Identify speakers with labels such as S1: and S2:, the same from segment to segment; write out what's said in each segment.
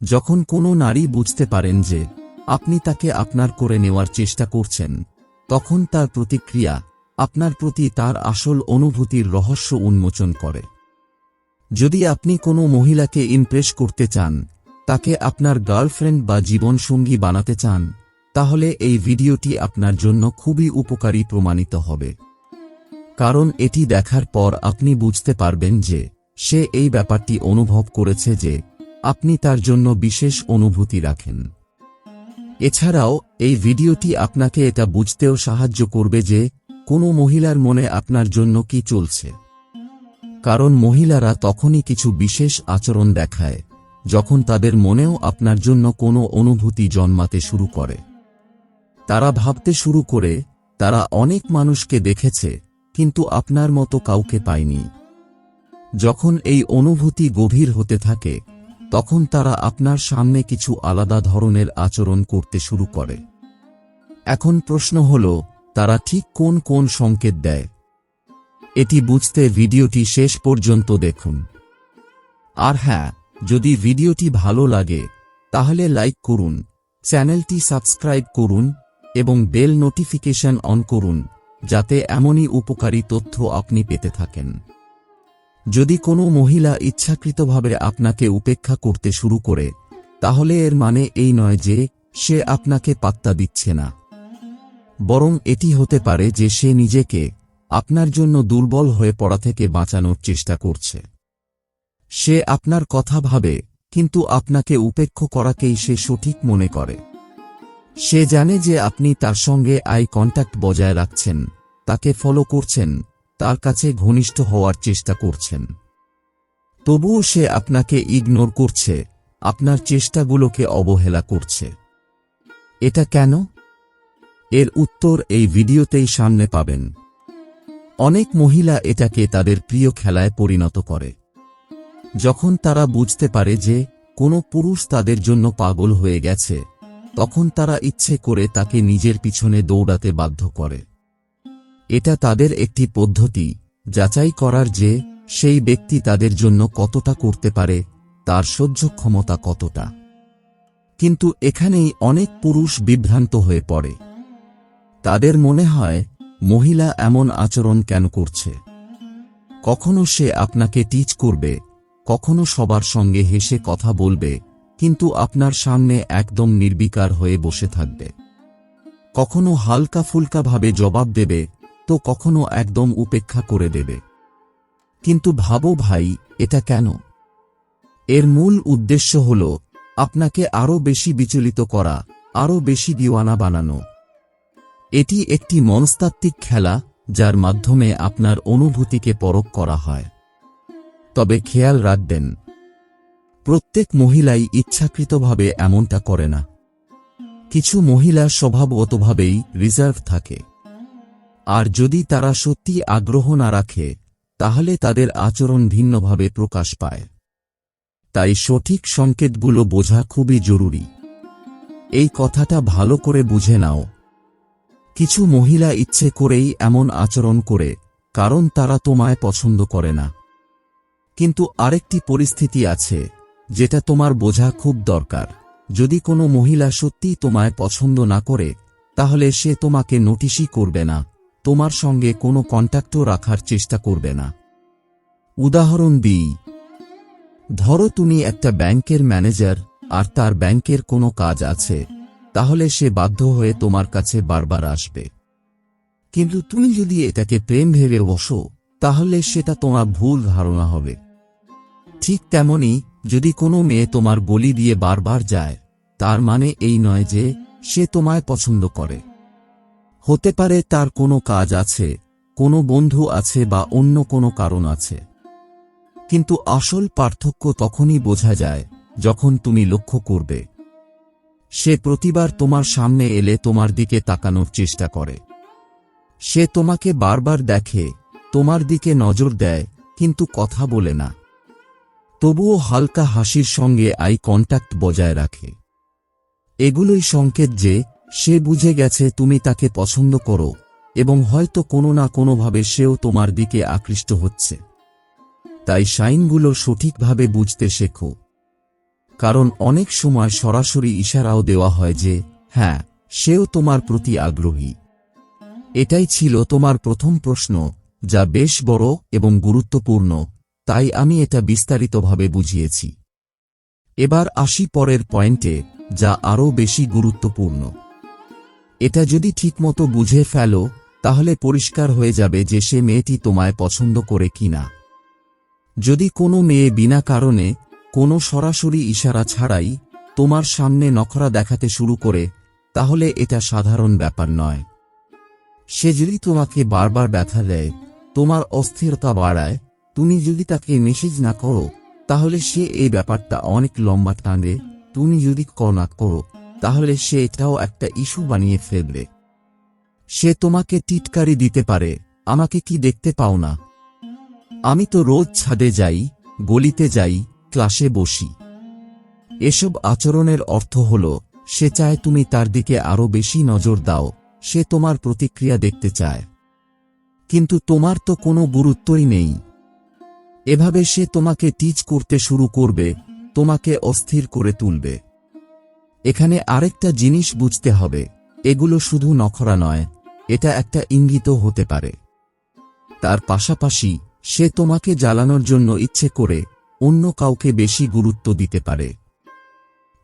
S1: যখন কোনো নারী বুঝতে পারেন যে আপনি তাকে আপনার করে নেওয়ার চেষ্টা করছেন, তখন তার প্রতিক্রিয়া আপনার প্রতি তার আসল অনুভূতির রহস্য উন্মোচন করে। যদি আপনি কোনো মহিলাকে ইমপ্রেস করতে চান, তাকে আপনার গার্লফ্রেন্ড বা জীবনসঙ্গী বানাতে চান, তাহলে এই ভিডিওটি আপনার জন্য খুবই উপকারী প্রমাণিত হবে। কারণ এটি দেখার পর আপনি বুঝতে পারবেন যে সে এই ব্যাপারটি অনুভব করেছে যে আপনি তার জন্য বিশেষ অনুভূতি রাখেন। এছাড়াও, এই ভিডিওটি আপনাকে এটা বুঝতেও সাহায্য করবে যে, কোনো মহিলার মনে আপনার জন্য কি চলছে। কারণ মহিলারা তখনই কিছু বিশেষ আচরণ দেখায়, যখন তাদের মনেও আপনার জন্য কোনো অনুভূতি জন্মাতে শুরু করে। তারা ভাবতে শুরু করে, তারা অনেক মানুষকে দেখেছে, কিন্তু আপনার মতো কাউকে পায়নি। যখন এই অনুভূতি গভীর হতে থাকে তখন তারা আপনার সামনে কিছু আলাদা ধরনের আচরণ করতে শুরু করে। এখন প্রশ্ন হল, তারা ঠিক কোন কোন সংকেত দেয়? এটি বুঝতে ভিডিওটি শেষ পর্যন্ত দেখুন। আর হ্যাঁ যদি ভিডিওটি ভালো লাগে, তাহলে লাইক করুন, চ্যানেলটি সাবস্ক্রাইব করুন, এবং বেল নোটিফিকেশন অন করুন, যাতে এমনই উপকারী তথ্য আপনি পেতে থাকেন। যদি কোনো মহিলা ইচ্ছাকৃতভাবে আপনাকে উপেক্ষা করতে শুরু করে, তাহলে এর মানে এই নয় যে সে আপনাকে পাত্তা দিচ্ছে না। বরং এটি হতে পারে যে সে নিজেকে আপনার জন্য দুর্বল হয়ে পড়া থেকে বাঁচানোর চেষ্টা করছে। সে আপনার কথা ভাবে, কিন্তু আপনাকে উপেক্ষ করাকেই সে সঠিক মনে করে। সে জানে যে আপনি তার সঙ্গে আই কন্ট্যাক্ট বজায় রাখছেন, তাকে ফলো করছেন তার কাছে ঘনিষ্ঠ হওয়ার চেষ্টা করছেন। তবুও সে আপনাকে ইগনোর করছে, আপনার চেষ্টাগুলোকে অবহেলা করছে। এটা কেন? এর উত্তর এই ভিডিওতেই সামনে পাবেন। অনেক মহিলা এটাকে তাদের প্রিয় খেলায় পরিণত করে। যখন তারা বুঝতে পারে যে কোনো পুরুষ তাদের জন্য পাগল হয়ে গেছে, তখন তারা ইচ্ছে করে তাকে নিজের পিছনে দৌড়াতে বাধ্য করে। এটা তাদের একটি পদ্ধতি, যাচাই করার যে, সেই ব্যক্তি তাদের জন্য কতটা করতে পারে, তার সহ্য ক্ষমতা কতটা। কিন্তু এখানেই অনেক পুরুষ বিভ্রান্ত হয়ে পড়ে। তাদের মনে হয়, মহিলা এমন আচরণ কেন করছে? কখনো সে আপনাকে টিচ করবে, কখনো সবার সঙ্গে হেসে কথা বলবে, কিন্তু আপনার সামনে একদম নির্বিকার হয়ে বসে থাকবে। কখনো হালকা ফুলকাভাবে জবাব দেবে তো কখনো একদম উপেক্ষা করে দেবে। কিন্তু ভাবো ভাই, এটা কেন? এর মূল উদ্দেশ্য হল, আপনাকে আরও বেশি বিচলিত করা আরও বেশি দিওয়ানা বানানো। এটি একটি মনস্তাত্ত্বিক খেলা, যার মাধ্যমে আপনার অনুভূতিকে পরখ করা হয়। তবে খেয়াল রাখবেন, প্রত্যেক মহিলাই ইচ্ছাকৃতভাবে এমনটা করে না। কিছু মহিলা স্বভাবগতভাবেই রিজার্ভ থাকে। আর যদি তারা সত্যি আগ্রহ না রাখে, তাহলে তাদের আচরণ ভিন্নভাবে প্রকাশ পায়। তাই সঠিক সংকেতগুলো বোঝা খুবই জরুরি। এই কথাটা ভালো করে বুঝে নাও। কিছু মহিলা ইচ্ছে করেই এমন আচরণ করে, কারণ তারা তোমায় পছন্দ করে না। কিন্তু আরেকটি পরিস্থিতি আছে, যেটা তোমার বোঝা খুব দরকার। যদি কোনো মহিলা সত্যিই তোমায় পছন্দ না করে, তাহলে সে তোমাকে নোটিশই করবে না। তোমার সঙ্গে কোনো কন্ট্যাক্টও রাখার চেষ্টা করবে না। উদাহরণ দিই ধরো তুমি একটা ব্যাংকের ম্যানেজার আর তার ব্যাংকের কোনো কাজ আছে, তাহলে সে বাধ্য হয়ে তোমার কাছে বারবার আসবে। কিন্তু তুমি যদি এটাকে প্রেম ভেবে বসো, তাহলে সেটা তোমার ভুল ধারণা হবে। ঠিক তেমনি যদি কোনো মেয়ে তোমার গলি দিয়ে বারবার যায়, তার মানে এই নয় যে সে তোমায় পছন্দ করে। হতে পারে তার কোনো কাজ আছে, কোনো বন্ধু আছে বা অন্য কোনো কারণ আছে। কিন্তু আসল পার্থক্য তখনই বোঝা যায়, যখন তুমি লক্ষ্য করবে। সে প্রতিবার তোমার সামনে এলে তোমার দিকে তাকানোর চেষ্টা করে। সে তোমাকে বারবার দেখে, তোমার দিকে নজর দেয়, কিন্তু কথা বলে না। তবুও হালকা হাসির সঙ্গে আই কন্ট্যাক্ট বজায় রাখে। এগুলোই সংকেত যে সে বুঝে গেছে তুমি তাকে পছন্দ করো, এবং হয়তো কোনো না কোনোভাবে সেও তোমার দিকে আকৃষ্ট হচ্ছে। তাই সাইনগুলো সঠিকভাবে বুঝতে শেখো। কারণ অনেক সময় সরাসরি ইশারাও দেওয়া হয় যে হ্যাঁ সেও তোমার প্রতি আগ্রহী। এটাই ছিল তোমার প্রথম প্রশ্ন, যা বেশ বড় এবং গুরুত্বপূর্ণ, তাই আমি এটা বিস্তারিতভাবে বুঝিয়েছি। এবার আসি পরের পয়েন্টে, যা আরও বেশি গুরুত্বপূর্ণ। এটা যদি ঠিকমতো বুঝে ফেলো, তাহলে পরিষ্কার হয়ে যাবে যে সে মেয়েটি তোমায় পছন্দ করে কিনা। যদি কোনো মেয়ে বিনা কারণে কোনো সরাসরি ইশারা ছাড়াই তোমার সামনে নখরা দেখাতে শুরু করে, তাহলে এটা সাধারণ ব্যাপার নয়। সে যদি তোমাকে বারবার ব্যথা দেয়, তোমার অস্থিরতা বাড়ায়, তুমি যদি তাকে মেসেজ না করো, তাহলে সে এই ব্যাপারটা অনেক লম্বা টানবে তুমি যদি না করো তাহলে সে এটাও একটা ইস্যু বানিয়ে ফেলবে। সে তোমাকে টিটকারি দিতে পারে, আমাকে কি দেখতে পাও না? আমি তো রোজ ছাদে যাই, গলিতে যাই, ক্লাসে বসি। এসব আচরণের অর্থ হল, সে চায় তুমি তার দিকে আরও বেশি নজর দাও, সে তোমার প্রতিক্রিয়া দেখতে চায়। কিন্তু তোমার তো কোনো গুরুত্বই নেই। এভাবে সে তোমাকে টিচ করতে শুরু করবে, তোমাকে অস্থির করে তুলবে। এখানে আরেকটা জিনিস বুঝতে হবে। এগুলো শুধু নখরা নয়, এটা একটা ইঙ্গিত হতে পারে। তার পাশাপাশি, সে তোমাকে জ্বালানোর জন্য ইচ্ছে করে অন্য কাউকে বেশি গুরুত্ব দিতে পারে।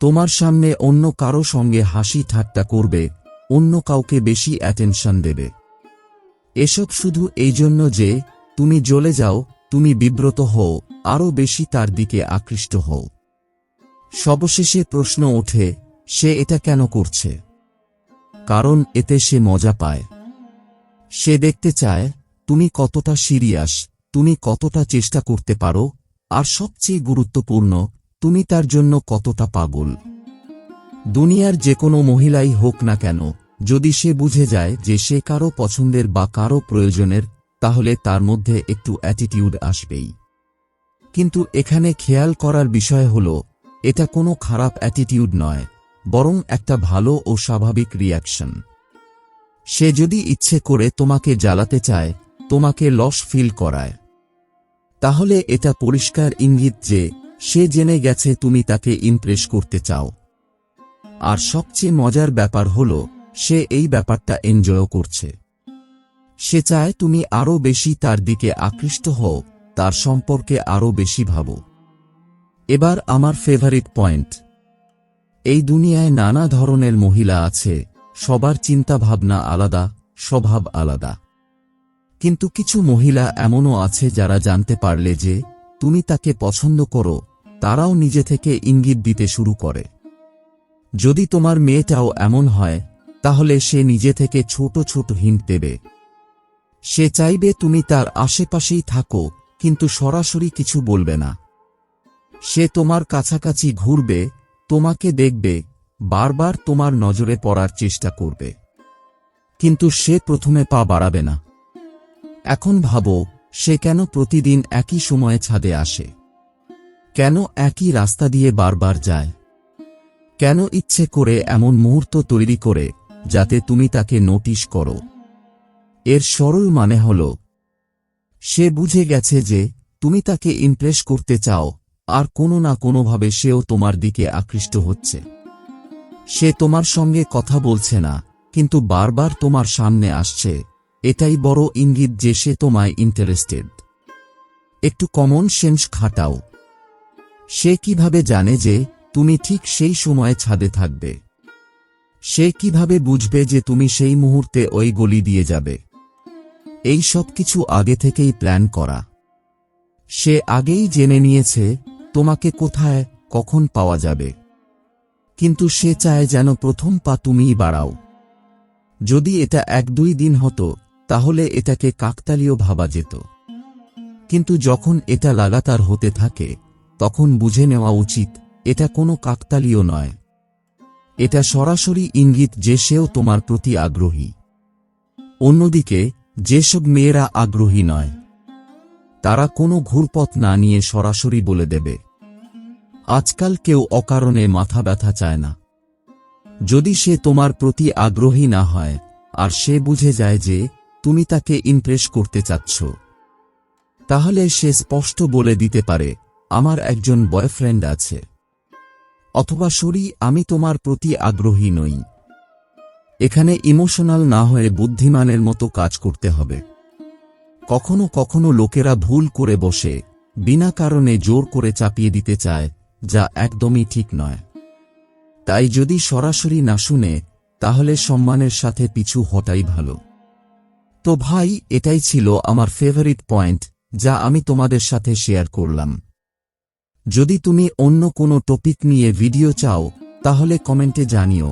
S1: তোমার সামনে অন্য কারও সঙ্গে হাসি ঠাট্টা করবে, অন্য কাউকে বেশি অ্যাটেনশন দেবে। এসব শুধু এই জন্য যে, তুমি জ্বলে যাও, তুমি বিব্রত হও, আরও বেশি তার দিকে আকৃষ্ট হও। সবশেষে প্রশ্ন ওঠে সে এটা কেন করছে? কারণ এতে সে মজা পায়। সে দেখতে চায়, তুমি কতটা সিরিয়াস, তুমি কতটা চেষ্টা করতে পারো, আর সবচেয়ে গুরুত্বপূর্ণ, তুমি তার জন্য কতটা পাগল। দুনিয়ার যে কোনো মহিলাই হোক না কেন, যদি সে বুঝে যায় যে সে কারও পছন্দের বা কারও প্রয়োজনের, তাহলে তার মধ্যে একটু অ্যাটিটিউড আসবেই। কিন্তু এখানে খেয়াল করার বিষয় হল, এটা কোনো খারাপ অ্যাটিটিউড নয়। বরং একটা ভালো ও স্বাভাবিক রিয়াকশন সে যদি ইচ্ছে করে তোমাকে জ্বালাতে চায়, তোমাকে লস ফিল করায়। তাহলে এটা পরিষ্কার ইঙ্গিত যে, সে জেনে গেছে তুমি তাকে ইমপ্রেস করতে চাও। আর সবচেয়ে মজার ব্যাপার হল, সে এই ব্যাপারটা এনজয়ও করছে। সে চায় তুমি আরও বেশি তার দিকে আকৃষ্ট হও, তার সম্পর্কে আরও বেশি ভাবো। এবার আমার ফেভারিট পয়েন্ট এই দুনিয়ায় নানা ধরনের মহিলা আছে, সবার চিন্তাভাবনা আলাদা, স্বভাব আলাদা। কিন্তু কিছু মহিলা এমনও আছে যারা জানতে পারলে যে, তুমি তাকে পছন্দ করো, তারাও নিজে থেকে ইঙ্গিত দিতে শুরু করে। যদি তোমার মেয়েটাও এমন হয়, তাহলে সে নিজে থেকে ছোট ছোট হিন্ট দেবে। সে চাইবে তুমি তার আশেপাশেই থাকো, কিন্তু সরাসরি কিছু বলবে না। সে তোমার কাছাকাছি ঘুরবে তোমাকে দেখবে, বারবার তোমার নজরে পড়ার চেষ্টা করবে। কিন্তু সে প্রথমে পা বাড়াবে না। এখন ভাবো, সে কেন প্রতিদিন একই সময়ে ছাদে আসে? কেন একই রাস্তা দিয়ে বারবার যায়? কেন ইচ্ছে করে এমন মুহূর্ত তৈরি করে, যাতে তুমি তাকে নোটিশ করো? এর সরল মানে হল, সে বুঝে গেছে যে, তুমি তাকে ইমপ্রেস করতে চাও আর কোনো না কোনোভাবে সেও তোমার দিকে আকৃষ্ট হচ্ছে। সে তোমার সঙ্গে কথা বলছে না, কিন্তু বারবার তোমার সামনে আসছে, এটাই বড় ইঙ্গিত যে সে তোমায় ইন্টারেস্টেড একটু কমন সেন্স খাটাও। সে কীভাবে জানে যে তুমি ঠিক সেই সময়ে ছাদে থাকবে? সে কীভাবে বুঝবে যে তুমি সেই মুহূর্তে ওই গলি দিয়ে যাবে? এই সব কিছু আগে থেকেই প্ল্যান করা। সে আগেই জেনে নিয়েছে তোমাকে কোথায়, কখন পাওয়া যাবে? কিন্তু সে চায় যেন প্রথম পা তুমিই বাড়াও। যদি এটা এক দুই দিন হতো, তাহলে এটাকে কাকতালীয় ভাবা যেত। কিন্তু যখন এটা লাগাতার হতে থাকে, তখন বুঝে নেওয়া উচিত, এটা কোনো কাকতালীয় নয়। এটা সরাসরি ইঙ্গিত যে সেও তোমার প্রতি আগ্রহী। অন্যদিকে, যেসব মেয়েরা আগ্রহী নয় তারা কোনো ঘুরপথ না নিয়ে সরাসরি বলে দেবে। আজকাল কেউ অকারণে মাথা ব্যথা চায় না। যদি সে তোমার প্রতি আগ্রহী না হয়, আর সে বুঝে যায় যে তুমি তাকে ইমপ্রেস করতে চাচ্ছ। তাহলে সে স্পষ্ট বলে দিতে পারে, আমার একজন বয়ফ্রেন্ড আছে। অথবা সরি, আমি তোমার প্রতি আগ্রহী নই। এখানে ইমোশনাল না হয়ে বুদ্ধিমানের মতো কাজ করতে হবে। কখনো কখনো লোকেরা ভুল করে বসে, বিনা কারণে জোর করে চাপিয়ে দিতে চায়, যা একদমই ঠিক নয়। তাই যদি সরাসরি না শুনে, তাহলে সম্মানের সাথে পিছু হটাই ভালো। তো ভাই, এটাই ছিল আমার ফেভারিট পয়েন্ট যা আমি তোমাদের সাথে শেয়ার করলাম। যদি তুমি অন্য কোনো টপিক নিয়ে ভিডিও চাও, তাহলে কমেন্টে জানিও।